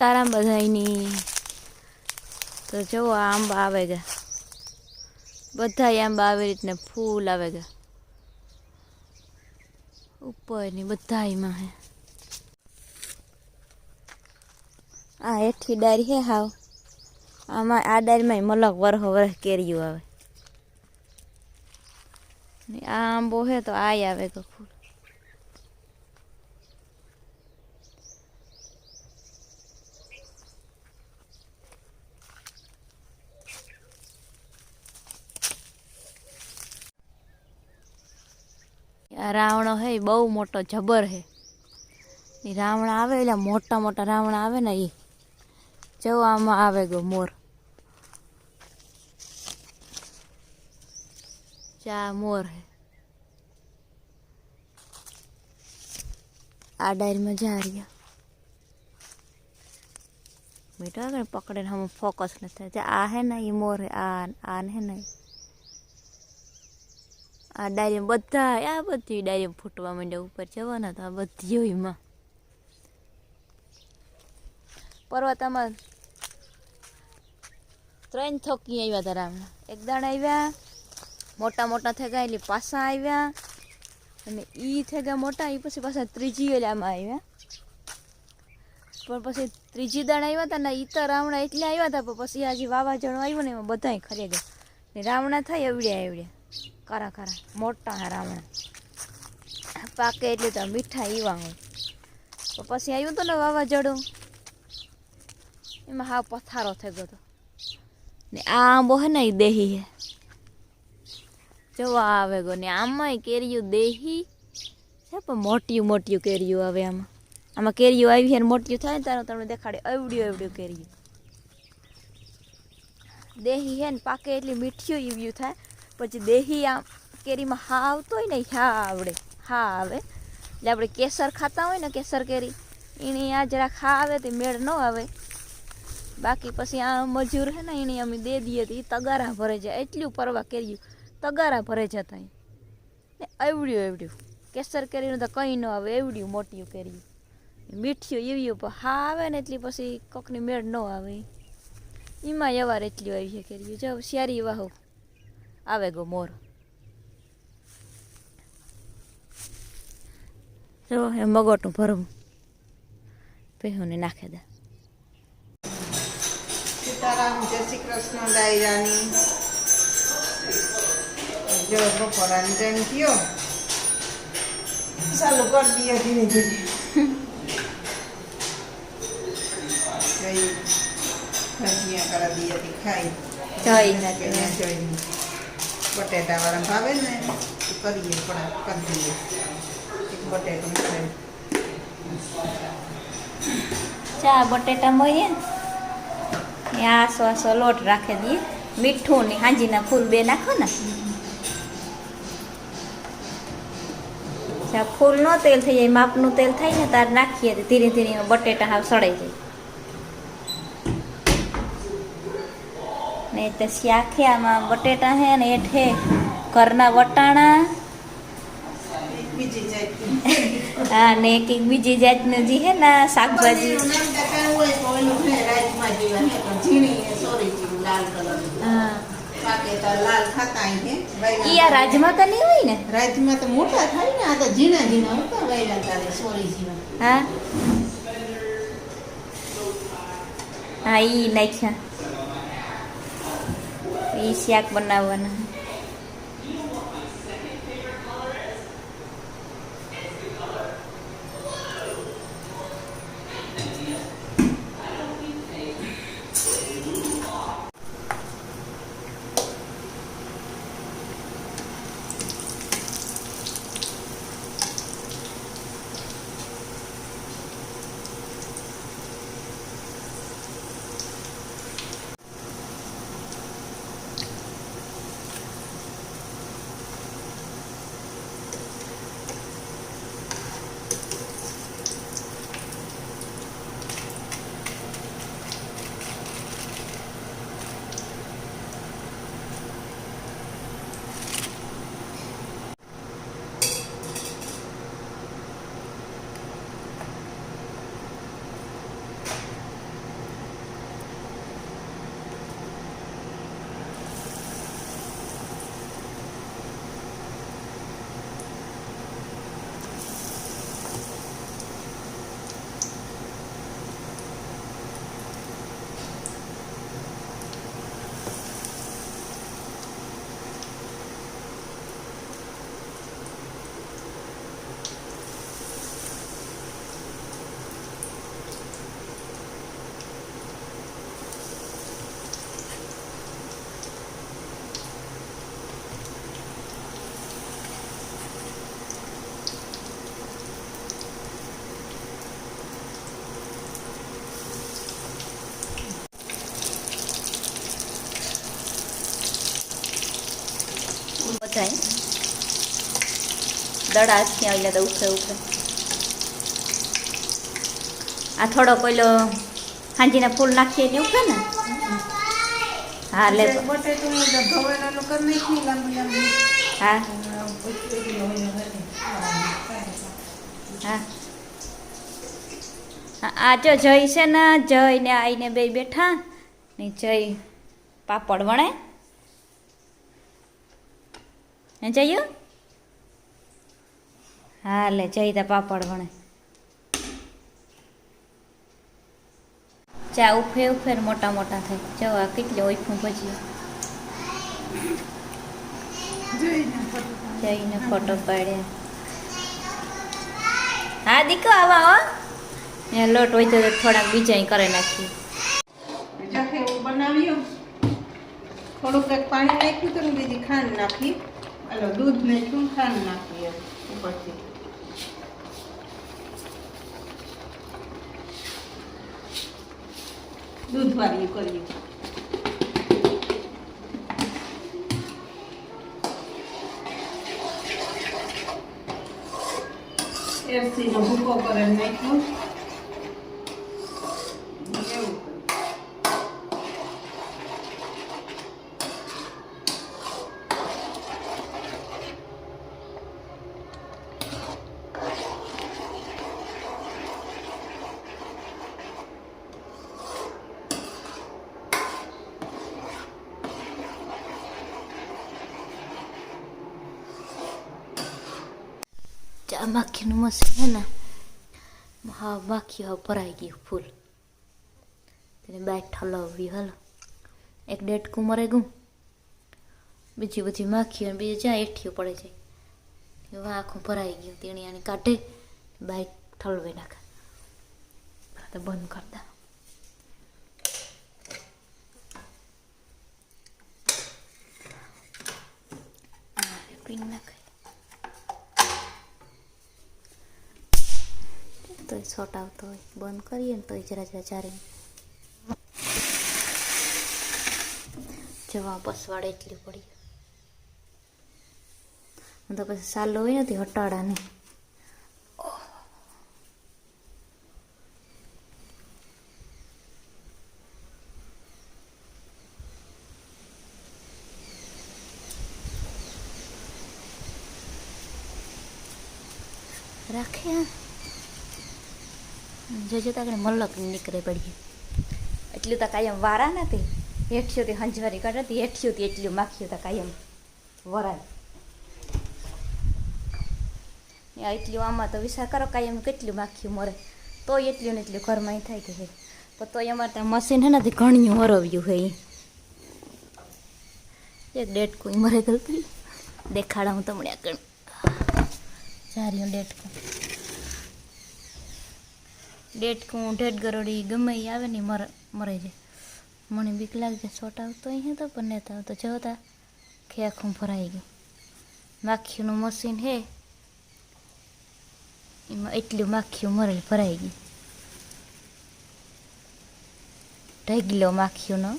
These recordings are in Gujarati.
સીતારામ બધાયની. તો જુઓ આ આંબા આવે ગયા બધા આંબા આવી રીતને ફૂલ આવે ગયા ઉપરની બધાયમાં હે. આ હેઠી ડારી હે હાવ. આમાં, આ ડારીમાં મલક વરહ વરહ કેરીયું આવે. આ આંબો હે તો આય આવે ગયો ફૂલ. રાવણો હે બહુ મોટો જબર હે. એ રાવણ આવે એટલે મોટા મોટા રાવણ આવે ને એ જો આમાં આવે ગયો મોર. ચા મોર હે. આ ડાયરીમાં જા રહ્યા. બેટા આગળ પકડે હમ ફોકસ નથી થાય. આ હે ને એ મોર હે, આ આ હે ને ઈ. આ ડાયરી બધા આ બધી ડાયરી ફૂટવા માંડ્યા ઉપર જવાના તો આ બધી એમાં. પર્વતામાં ત્રણ થોકી આવ્યા રામના એક દાણ આવ્યા, મોટા મોટા થઈ ગયા એટલે પાસા આવ્યા, અને થઈ ગયા મોટા એ પછી પાછા ત્રીજી ઓલામાં આવ્યા. પણ પછી ત્રીજી દાણ આવ્યા હતા ને ઈતર રાવણા એટલે આવ્યા હતા પણ પછી આજે વાવાઝોડું આવ્યું ને એમાં બધાય ખરી ગયા. ને રાવણા થાય એવડ્યા એવડ્યા કારા કારા. મોટા હા રાવણા. પાકે એટલે તો મીઠા ઈવા હોય પછી આવ્યું હતું ને વાવાઝોડું. એમાં હા પથારો થઈ ગયો હતો ને આ આંબો હે ને દેહી હે. જોવા આવે ગયો ને આમાંય કેરીયું દેહી છે, પણ મોટિયું મોટિયું કેરીયું આવે આમાં. આમાં કેરીયું આવી ને મોટિયું થાય ને તારું તમને દેખાડે એવડ્યું એવડ્યું કેરીયું દેહી હે ને પાકે એટલી મીઠિયું એવ્યું થાય. પછી દેહી આમ કેરીમાં હા આવતો હોય ને હા આવડે, હા આવે. એટલે આપણે કેસર ખાતા હોય ને, કેસર કેરી એની આ જરાક હા આવે તે મેળ ન આવે. બાકી પછી આ મજૂર હે ને એને અમે દે દઈએ તો એ તગારા ભરે જાય. એટલું પરવા કર્યું તગારા ભરે જતા ને એવડ્યું એવડ્યું. કેસર કેરીનું તો કંઈ ન આવે, એવડ્યું મોટિયું કર્યું મીઠિયું એવ્યું પણ હા આવે ને, એટલી પછી કોકની મેળ ન આવે. એમાં એવાર એટલી આવી છે કર્યું જો શિયારી વાહો. આવે ગો મોર જો એ મગોટું ભરવું પહેને નાખે દે સીતારામ જય શ્રી કૃષ્ણ ડાયરાની જો બપોરાની ટાઈમ થયો ચાલુ કરી દઈએ ધીરે ધીરે જઈ ભજીયા કરા દઈએ તે ખાઈ જઈ કે ના જઈ બટેટા વાળા ભાવે ને કરીએ કરી દઈએ. એક બટેટું ચા બટેટા મળીએ ને? આસો આસો લોટ રાખી દઈએ. મીઠું ને હાંજીના ફૂલ બે નાખો ને. ફૂલ નો તેલ થઈ જાય માપનું તેલ થાય ને, તાર નાખીએ ધીરે ધીરે બટેટા હાવ સડાઈ જાય. ને તે શાખે આમાં બટેટા હે ને એઠે ઘરના વટાણા. એક બીજી જાતની હા ને એક એક બીજી જાતનું જે હે ને શાકભાજી. પનીરનું નામ તો કાંઈ હોય તો ઓલું હે રાજમાં જેવા હે પણ ઝીણી હે સોરી જેવું લાલ કલરનું. હા. પાકે તો લાલ ખાતા અહીં હે ઈ આ રાજમાં તો નહીં હોય ને? રાજમાં તો મોટા થાય ને આ તો ઝીણા ઝીણા હતા વાયલા તારે સોરી જેવા હા. હા ઈ નાખ્યા. ઈ શાક બનાવવાના. દડા હાથથી આવી તો ઉખે ઉખે આ થોડો પેલો હાંજીના ફૂલ નાખીએ ને ઉખે ને? હા, લે આ જો જય છે ને જય ને આઈને બે બેઠા ને જય પાપડ વણે. જયું? હા, લે જઈ તા પાપડ વણે. ચા ઉફે ઉફેર મોટા મોટા થાય જો આ કેટલી ઓઈફું ભજી જઈને ફોટો પાડ્યા. હા દીકો આવા, હો. એ લોટ હોય તો થોડાક બીજા કરી નાખી બનાવ્યું. થોડુંક એક પાણી નાખ્યું તો બીજી ખાંડ નાખી. દૂધ નાખ્યું, ખાંડ નાખી ઉપરથી. દૂધ વાળીયું કર્યું એરસીનો ભૂકો કરે નાખ્યો. ચા માખીનું મશીન છે ને હા માખી હા ભરાઈ ગયું ફૂલ તેને બાય ઠલવ્યું હાલો એક ડેટકું મરે ગયું બીજી બધી માખી અને બીજી જ્યાં એઠીઓ પડે છે એવા આખું ભરાઈ ગયું તેણી આને કાઢે બાઈક ઠલવી નાખે તો બંધ કરતા પીન નાખે તોય શોટ આવતો હોય. બંધ કરીએ ને તોય જરા જરા ચારે. જવા પસવાડે એટલી પડી. તો પછી સાલો હોય નથી હટાડા ને રાખે જોજો તો આગળ મલક નીકળે પડીએ. એટલું તો કાયમ વારા નથી. હેઠિયોથી હંજવારી કાઢતી હેઠિયોથી એટલું માખ્યું તો કાયમ વરાય. આ એટલું આમાં તો વિચાર કરો કાયમ કેટલું માખ્યું મરે. તોય એટલું ને એટલું ઘરમાં થાય કે પણ તોય અમારે ત્યાં મશીન હે નથી ઘણ્યું હરવ્યું હે એક ડેટકું મરે ગલતી. દેખાડા હું તમને આગળ. સારી ડેટકું ડેટકું ઢેડ ગરોડી ગમે એ આવે ને મર મરે જાય મને બીક લાગે શોટ આવતો અહીં તો, પણ નહોતો આવતો. જોતા કે આખું ભરાઈ ગયું. માખીનું મશીન હે, એમાં એટલું માખીઓ મરેલ ભરાઈ ગઈ. ઢગલો માખીઓનો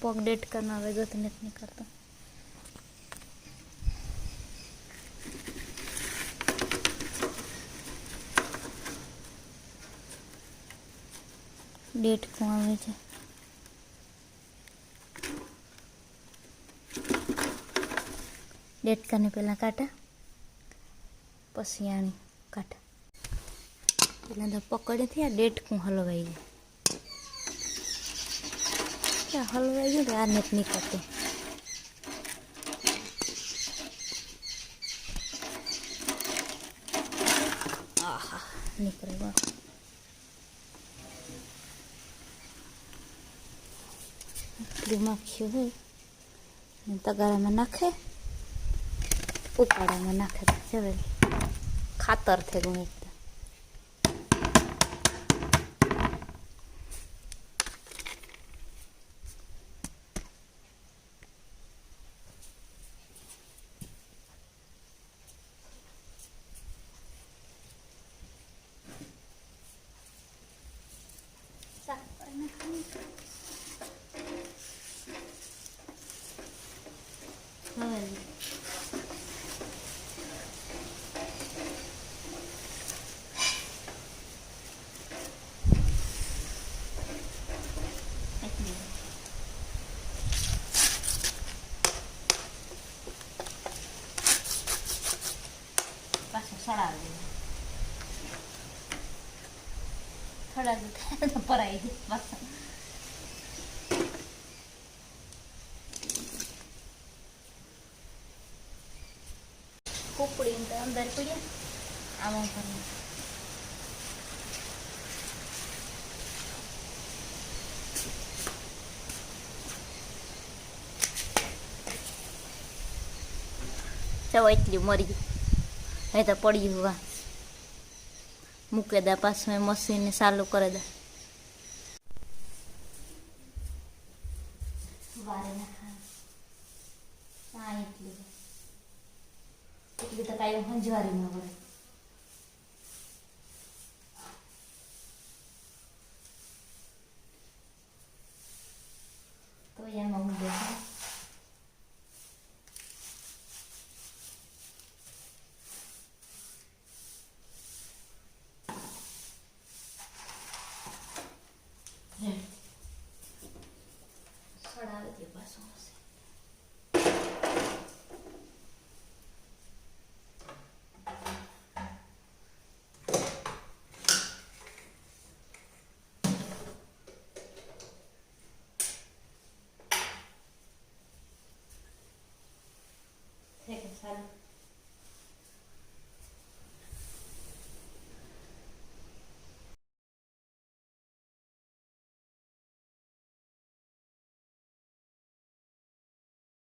પગ ડેટ કરનાર આવે ગત નથી નીકળતો ડેટ કોણ આવે છે? ડેટકાને પહેલાં કાંટા પછી આની કાઢા. પહેલાં તો પકડેથી આ ડેટકું હલવાઈ જાય હલવાઈ ગયું આ નેટ નીકળતું. આહા, નીકળે એટલું માખ્યું હોય તગારામાં નાખે ઉપાડામાં નાખે જવે ખાતર થઈ ગયું એકદમ શાક કરી નાખ. પાછું સડાવી દે થોડા તો પરાઈ દે બસ. કુકડી તો અંદર પડ્યા આમાં ચાલો એટલી મરી હવે તો પડ્યું વા મૂકે દે, પાછું એ મશીન ચાલુ કરી દે. એટલી તો કાંઈ હંજવારી ન પડે તો એમાં હું